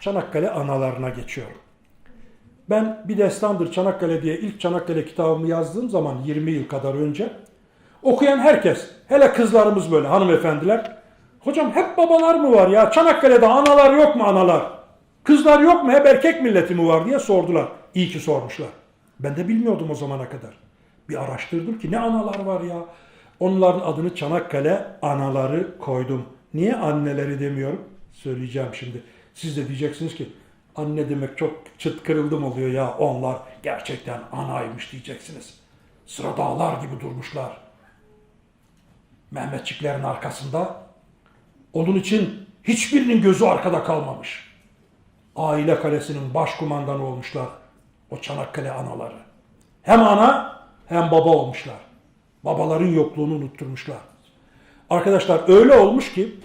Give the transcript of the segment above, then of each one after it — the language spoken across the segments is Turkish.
Çanakkale analarına geçiyorum. Ben bir destandır Çanakkale diye ilk Çanakkale kitabımı yazdığım zaman 20 yıl kadar önce okuyan herkes, hele kızlarımız böyle hanımefendiler, hocam hep babalar mı var ya Çanakkale'de analar yok mu analar? Kızlar yok mu hep erkek milleti mi var diye sordular. İyi ki sormuşlar. Ben de bilmiyordum o zamana kadar. Bir araştırdım ki ne analar var ya. Onların adını Çanakkale anaları koydum. Niye anneleri demiyorum? Söyleyeceğim şimdi. Siz de diyeceksiniz ki anne demek çok çıt kırıldım oluyor ya onlar gerçekten anaymış diyeceksiniz. Sıra dağlar gibi durmuşlar. Mehmetçiklerin arkasında. Onun için hiçbirinin gözü arkada kalmamış. Aile kalesinin başkumandanı olmuşlar o Çanakkale anaları. Hem ana hem baba olmuşlar. Babaların yokluğunu unutturmuşlar. Arkadaşlar öyle olmuş ki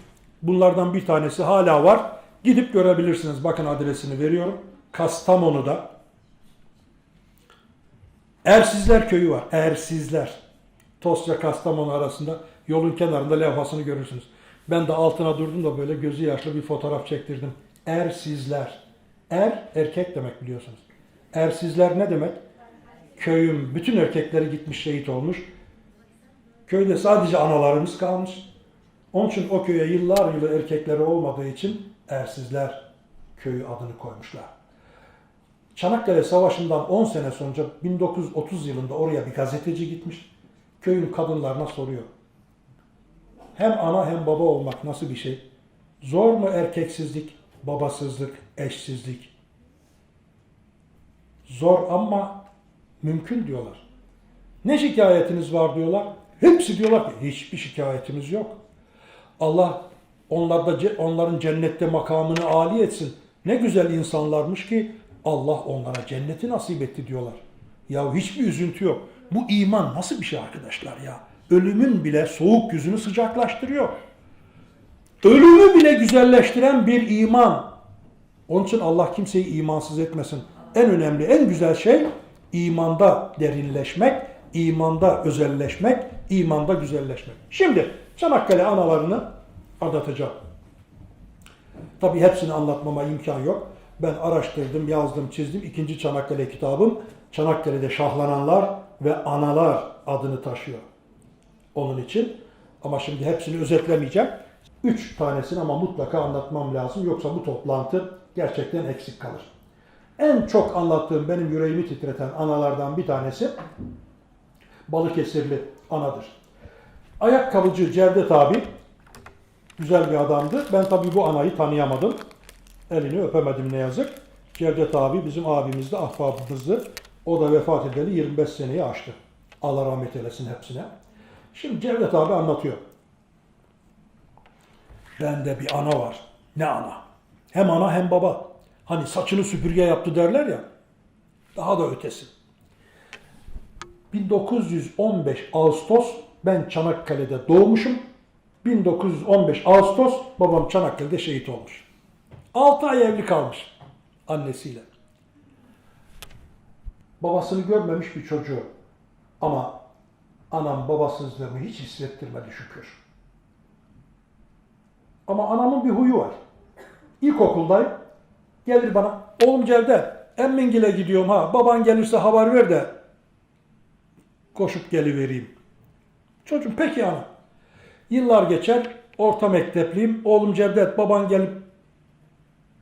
bunlardan bir tanesi hala var. Gidip görebilirsiniz. Bakın adresini veriyorum. Kastamonu'da Ersizler köyü var. Ersizler. Tosya Kastamonu arasında yolun kenarında levhasını görürsünüz. Ben de altına durdum da böyle gözü yaşlı bir fotoğraf çektirdim. Ersizler. Er erkek demek biliyorsunuz. Ersizler ne demek? Köyün bütün erkekleri gitmiş şehit olmuş. Köyde sadece analarımız kalmış. Onun için o köye yıllar yılı erkekleri olmadığı için Ersizler köyü adını koymuşlar. Çanakkale Savaşı'ndan 10 sene sonra 1930 yılında oraya bir gazeteci gitmiş. Köyün kadınlarına soruyor. Hem ana hem baba olmak nasıl bir şey? Zor mu erkeksizlik, babasızlık, eşsizlik? Zor ama mümkün diyorlar. Ne şikayetiniz var diyorlar. Hepsi diyorlar ki hiçbir şikayetimiz yok. Allah onlarda onların cennette makamını âli etsin. Ne güzel insanlarmış ki Allah onlara cenneti nasip etti diyorlar. Ya hiçbir üzüntü yok. Bu iman nasıl bir şey arkadaşlar ya? Ölümün bile soğuk yüzünü sıcaklaştırıyor. Ölümü bile güzelleştiren bir iman. Onun için Allah kimseyi imansız etmesin. En önemli, en güzel şey imanda derinleşmek, imanda özelleşmek, imanda güzelleşmek. Şimdi Çanakkale analarını anlatacağım. Tabii hepsini anlatmama imkan yok. Ben araştırdım, yazdım, çizdim. İkinci Çanakkale kitabım Çanakkale'de şahlananlar ve analar adını taşıyor. Onun için ama şimdi hepsini özetlemeyeceğim. Üç tanesini ama mutlaka anlatmam lazım. Yoksa bu toplantı gerçekten eksik kalır. En çok anlattığım benim yüreğimi titreten analardan bir tanesi Balıkesirli anadır. Ayakkabıcı Cevdet abi güzel bir adamdı. Ben tabii bu anayı tanıyamadım. Elini öpemedim ne yazık. Cevdet abi bizim abimizdi, ahbabımızdı. O da vefat edeli 25 seneyi aştı. Allah rahmet eylesin hepsine. Şimdi Cevdet abi anlatıyor. Bende bir ana var. Ne ana? Hem ana hem baba. Hani saçını süpürge yaptı derler ya. Daha da ötesi. 1915 Ağustos ben Çanakkale'de doğmuşum. 1915 Ağustos babam Çanakkale'de şehit olmuş. 6 ay evli kalmış annesiyle. Babasını görmemiş bir çocuğu. Ama anam babasızlığımı hiç hissettirmedi şükür. Ama anamın bir huyu var. İlkokuldayım. Gelir bana. Oğlum Cevdet, Emmingil'e gidiyorum ha. Baban gelirse haber ver de koşup gelivereyim. Çocuğum peki ana. Yıllar geçer. Orta mektepliyim. Oğlum Cevdet baban gelip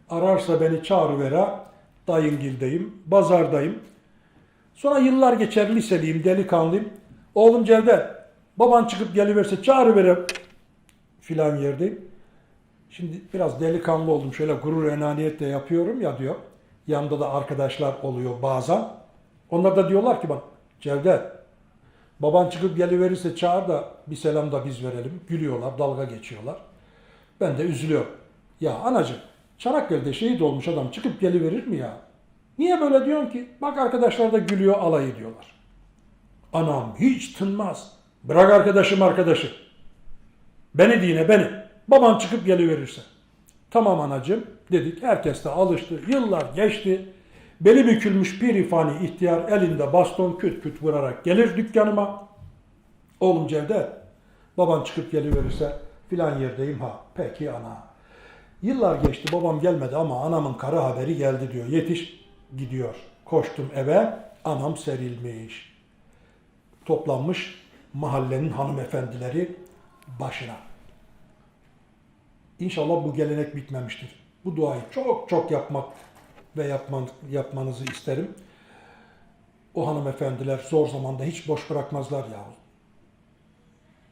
ararsa beni çağırıvera. Dayıngil'deyim. Bazardayım. Sonra yıllar geçer liseliyim, delikanlıyım. Oğlum Cevdet, baban çıkıp geliverse çağırıvere filan yerdeyim. Şimdi biraz delikanlı oldum. Şöyle gurur enaniyetle yapıyorum ya diyor. Yanında da arkadaşlar oluyor bazen. Onlar da diyorlar ki bana Cevdet baban çıkıp geliverirse çağır da bir selam da biz verelim. Gülüyorlar, dalga geçiyorlar. Ben de üzülüyorum. Ya anacığım Çanakkale'de şehit olmuş adam çıkıp geliverir mi ya? Niye böyle diyorsun ki? Bak arkadaşlar da gülüyor alay ediyorlar. Anam hiç tınmaz. Bırak arkadaşım arkadaşı. Beni dine beni. Baban çıkıp geliverirse. Tamam anacığım dedik. Herkes de alıştı. Yıllar geçti. Beli bükülmüş bir ifani ihtiyar elinde baston küt küt vurarak gelir dükkanıma. Oğlum Cevdet, baban çıkıp geliverirse filan yerdeyim ha. Peki ana. Yıllar geçti babam gelmedi ama anamın kara haberi geldi diyor. Yetiş gidiyor. Koştum eve anam serilmiş. Toplanmış mahallenin hanımefendileri başına. İnşallah bu gelenek bitmemiştir. Bu duayı çok çok yapmak ve yapman, yapmanızı isterim. O hanımefendiler zor zamanda hiç boş bırakmazlar yahu.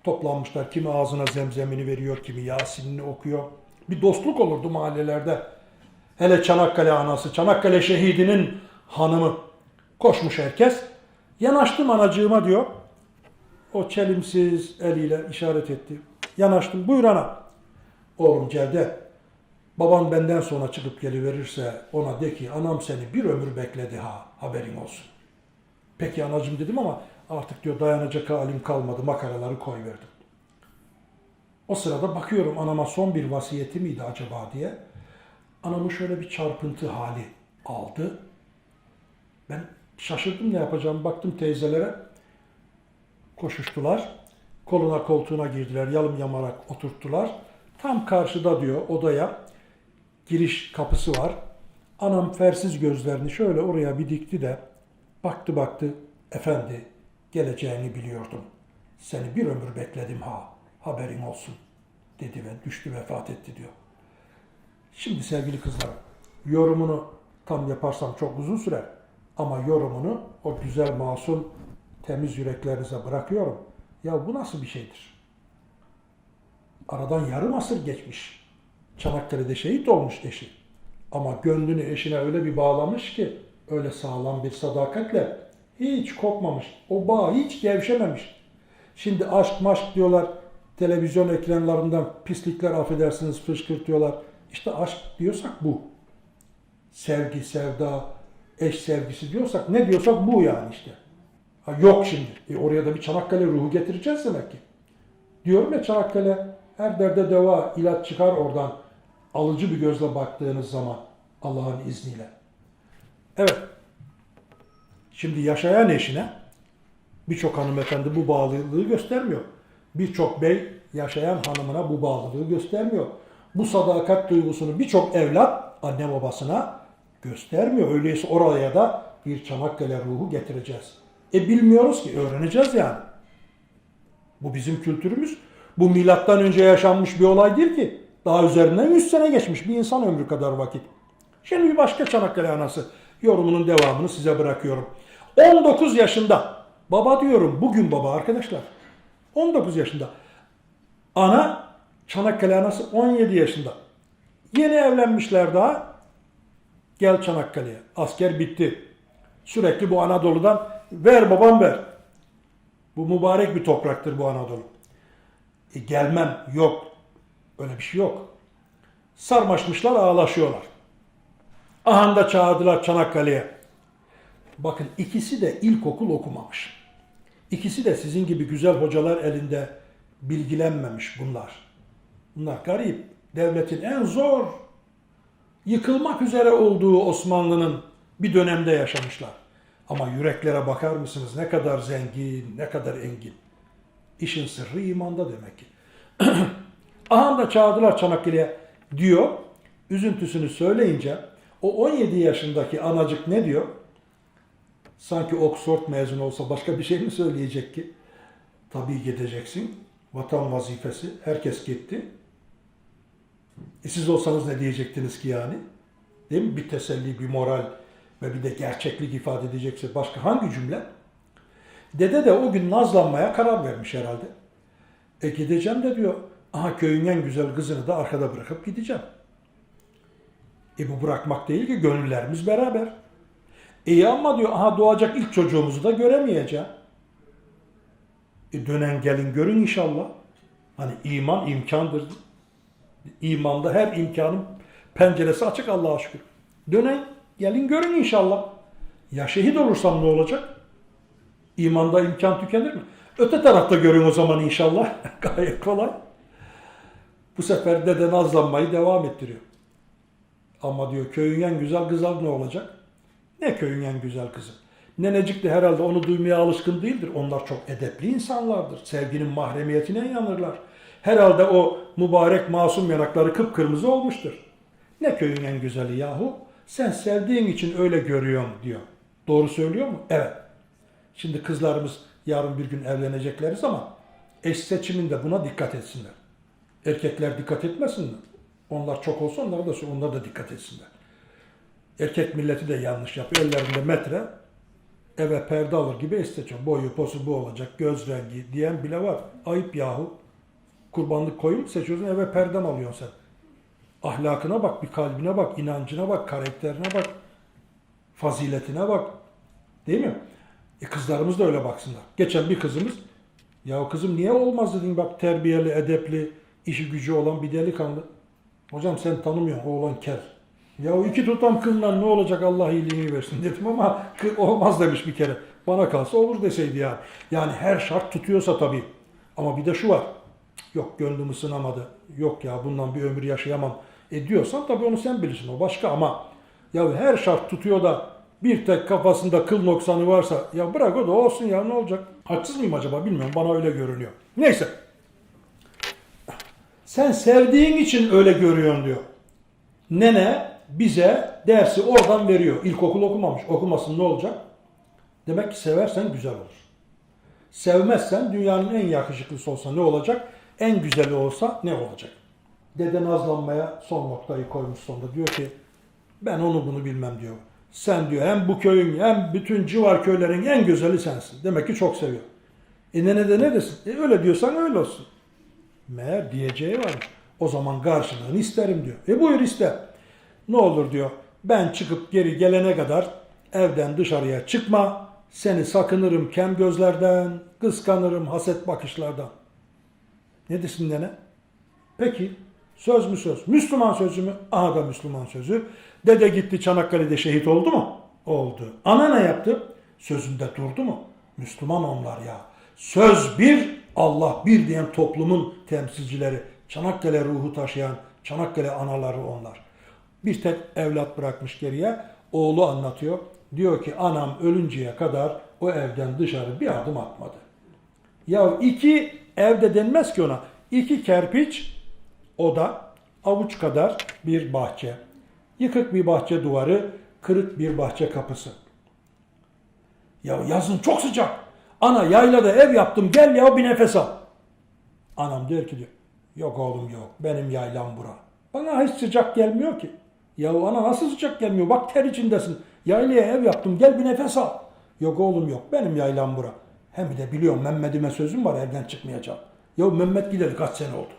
Toplanmışlar. Kimi ağzına zemzemini veriyor, kimi Yasin'ini okuyor. Bir dostluk olurdu mahallelerde. Hele Çanakkale anası, Çanakkale şehidinin hanımı. Koşmuş herkes. Yanaştım anacığıma diyor. O çelimsiz eliyle işaret etti. Yanaştım. Buyur ana. Oğlum Cevdet, baban benden sonra çıkıp geliverirse ona de ki anam seni bir ömür bekledi ha haberin olsun. Peki anacım dedim ama artık diyor dayanacak halim kalmadı makaraları koyverdim. O sırada bakıyorum anama son bir vasiyeti miydi acaba diye. Anamın şöyle bir çarpıntı hali aldı. Ben şaşırdım ne yapacağım baktım teyzelere koşuştular. Koluna koltuğuna girdiler yalım yamarak oturttular. Tam karşıda diyor odaya giriş kapısı var. Anam fersiz gözlerini şöyle oraya bir dikti de baktı baktı. Efendi geleceğini biliyordum. Seni bir ömür bekledim ha. Haberin olsun dedi ve düştü vefat etti diyor. Şimdi sevgili kızlarım yorumunu tam yaparsam çok uzun sürer. Ama yorumunu o güzel masum temiz yüreklerinize bırakıyorum. Ya bu nasıl bir şeydir? Aradan yarım asır geçmiş. Çanakkale'de şehit olmuş eşi. Ama gönlünü eşine öyle bir bağlamış ki öyle sağlam bir sadakatle hiç kopmamış. O bağ hiç gevşememiş. Şimdi aşk maşk diyorlar televizyon ekranlarından pislikler affedersiniz fışkırtıyorlar. İşte aşk diyorsak bu. Sevgi, sevda, eş sevgisi diyorsak ne diyorsak bu yani işte. Ha, yok şimdi. E, oraya da bir Çanakkale ruhu getireceğiz demek ki. Diyorum ya Çanakkale her derde deva, ilaç çıkar oradan. Alıcı bir gözle baktığınız zaman Allah'ın izniyle. Evet. Şimdi yaşayan eşine birçok hanımefendi bu bağlılığı göstermiyor. Birçok bey yaşayan hanımına bu bağlılığı göstermiyor. Bu sadakat duygusunu birçok evlat anne babasına göstermiyor. Öyleyse oraya da bir Çanakkale ruhu getireceğiz. E bilmiyoruz ki öğreneceğiz yani. Bu bizim kültürümüz. Bu milattan önce yaşanmış bir olay değil ki. Daha üzerinden 100 sene geçmiş bir insan ömrü kadar vakit. Şimdi bir başka Çanakkale anası yorumunun devamını size bırakıyorum. 19 yaşında baba diyorum bugün baba arkadaşlar. 19 yaşında. Ana Çanakkale anası 17 yaşında. Yeni evlenmişler daha. Gel Çanakkale'ye. Asker bitti. Sürekli bu Anadolu'dan ver babam ver. Bu mübarek bir topraktır bu Anadolu. E, gelmem yok. Öyle bir şey yok. Sarmaşmışlar ağlaşıyorlar. Ahanda çağırdılar Çanakkale'ye. Bakın ikisi de ilkokul okumamış. İkisi de sizin gibi güzel hocalar elinde bilgilenmemiş bunlar. Bunlar garip. Devletin en zor yıkılmak üzere olduğu Osmanlı'nın bir dönemde yaşamışlar. Ama yüreklere bakar mısınız ne kadar zengin, ne kadar engin. İşin sırrı imanda demek ki. Aha da çağırdılar Çanakkale'ye diyor. Üzüntüsünü söyleyince o 17 yaşındaki anacık ne diyor? Sanki Oxford mezunu olsa başka bir şey mi söyleyecek ki? Tabii gideceksin. Vatan vazifesi. Herkes gitti. E siz olsanız ne diyecektiniz ki yani? Değil mi? Bir teselli, bir moral ve bir de gerçeklik ifade edecekse başka hangi cümle? Dede de o gün nazlanmaya karar vermiş herhalde. E gideceğim de diyor, aha köyün en güzel kızını da arkada bırakıp gideceğim. E bu bırakmak değil ki gönüllerimiz beraber. İyi ama diyor aha doğacak ilk çocuğumuzu da göremeyeceğim. E dönen gelin görün inşallah. Hani iman imkandır. İmanda her imkanın penceresi açık Allah'a şükür. Dönen gelin görün inşallah. Ya şehit olursam ne olacak? İmanda imkan tükenir mi? Öte tarafta görün o zaman inşallah. Gayet kolay. Bu sefer dede nazlanmayı devam ettiriyor. Ama diyor köyün en güzel kızı ne olacak? Ne köyün en güzel kızı? Nenecik de herhalde onu duymaya alışkın değildir. Onlar çok edepli insanlardır. Sevginin mahremiyetine inanırlar. Herhalde o mübarek masum yanakları kıpkırmızı olmuştur. Ne köyün en güzeli yahu? Sen sevdiğin için öyle görüyorsun diyor. Doğru söylüyor mu? Evet. Şimdi kızlarımız yarın bir gün evlenecekleriz ama eş seçiminde buna dikkat etsinler. Erkekler dikkat etmesin mi? Onlar çok olsa onlar da onlar da dikkat etsinler. Erkek milleti de yanlış yapıyor. Ellerinde metre eve perde alır gibi eş seçiyor. Boyu, posu bu olacak, göz rengi diyen bile var. Ayıp yahu. Kurbanlık koyun seçiyorsun eve perde mi alıyorsun sen? Ahlakına bak, bir kalbine bak, inancına bak, karakterine bak, faziletine bak. Değil mi? E kızlarımız da öyle baksınlar. Geçen bir kızımız, ya kızım niye olmaz dedin bak terbiyeli, edepli, işi gücü olan bir delikanlı. Hocam sen tanımıyorsun oğlan ker. Ya o iki tutam kılından ne olacak Allah iyiliğini versin dedim ama olmaz demiş bir kere. Bana kalsa olur deseydi yani. Yani her şart tutuyorsa tabii. Ama bir de şu var. Yok gönlüm ısınamadı. Yok ya bundan bir ömür yaşayamam. E diyorsan tabii onu sen bilirsin o başka ama ya her şart tutuyor da bir tek kafasında kıl noksanı varsa ya bırak o da olsun ya ne olacak? Haksız mıyım acaba bilmiyorum bana öyle görünüyor. Neyse. Sen sevdiğin için öyle görüyorsun diyor. Nene bize dersi oradan veriyor. İlkokul okumamış. Okumasın ne olacak? Demek ki seversen güzel olur. Sevmezsen dünyanın en yakışıklısı olsa ne olacak? En güzeli olsa ne olacak? Dede nazlanmaya son noktayı koymuş sonunda. Diyor ki ben onu bunu bilmem diyor. Sen diyor hem bu köyün hem bütün civar köylerin en güzeli sensin. Demek ki çok seviyor. E nene de ne desin? E öyle diyorsan öyle olsun. Meğer diyeceği varmış. O zaman karşılığını isterim diyor. E buyur iste. Ne olur diyor. Ben çıkıp geri gelene kadar evden dışarıya çıkma. Seni sakınırım kem gözlerden, kıskanırım haset bakışlardan. Ne desin nene? Peki söz mü söz? Müslüman sözü mü? Aha da Müslüman sözü. Dede gitti Çanakkale'de şehit oldu mu? Oldu. Ana ne yaptı? Sözünde durdu mu? Müslüman onlar ya. Söz bir, Allah bir diyen toplumun temsilcileri. Çanakkale ruhu taşıyan Çanakkale anaları onlar. Bir tek evlat bırakmış geriye. Oğlu anlatıyor. Diyor ki anam ölünceye kadar o evden dışarı bir adım atmadı. Ya iki evde denmez ki ona. İki kerpiç oda, avuç kadar bir bahçe. Yıkık bir bahçe duvarı, kırık bir bahçe kapısı. Ya yazın çok sıcak. Ana yaylada ev yaptım gel ya bir nefes al. Anam der ki diyor. Yok oğlum yok benim yaylam bura. Bana hiç sıcak gelmiyor ki. Ya ana nasıl sıcak gelmiyor? Bak ter içindesin. Yaylaya ev yaptım gel bir nefes al. Yok oğlum yok benim yaylam bura. Hem de biliyorum Mehmet'ime sözüm var evden çıkmayacağım. Ya Mehmet gideli kaç sene oldu.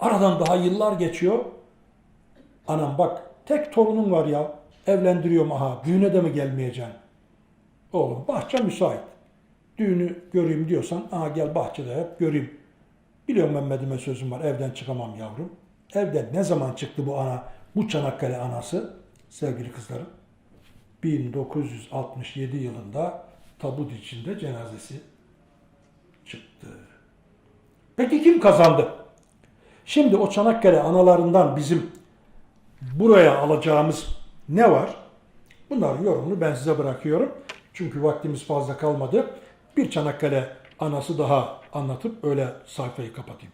Aradan daha yıllar geçiyor. Anam bak tek torunum var ya. Evlendiriyorum aha. Düğüne de mi gelmeyeceksin? Oğlum bahçe müsait. Düğünü göreyim diyorsan aha gel bahçede hep göreyim. Biliyorum Mehmet'ime sözüm var evden çıkamam yavrum. Evden ne zaman çıktı bu ana, bu Çanakkale anası sevgili kızlarım? 1967 yılında tabut içinde cenazesi çıktı. Peki kim kazandı? Şimdi o Çanakkale analarından bizim buraya alacağımız ne var? Bunların yorumunu ben size bırakıyorum. Çünkü vaktimiz fazla kalmadı. Bir Çanakkale anası daha anlatıp öyle sayfayı kapatayım.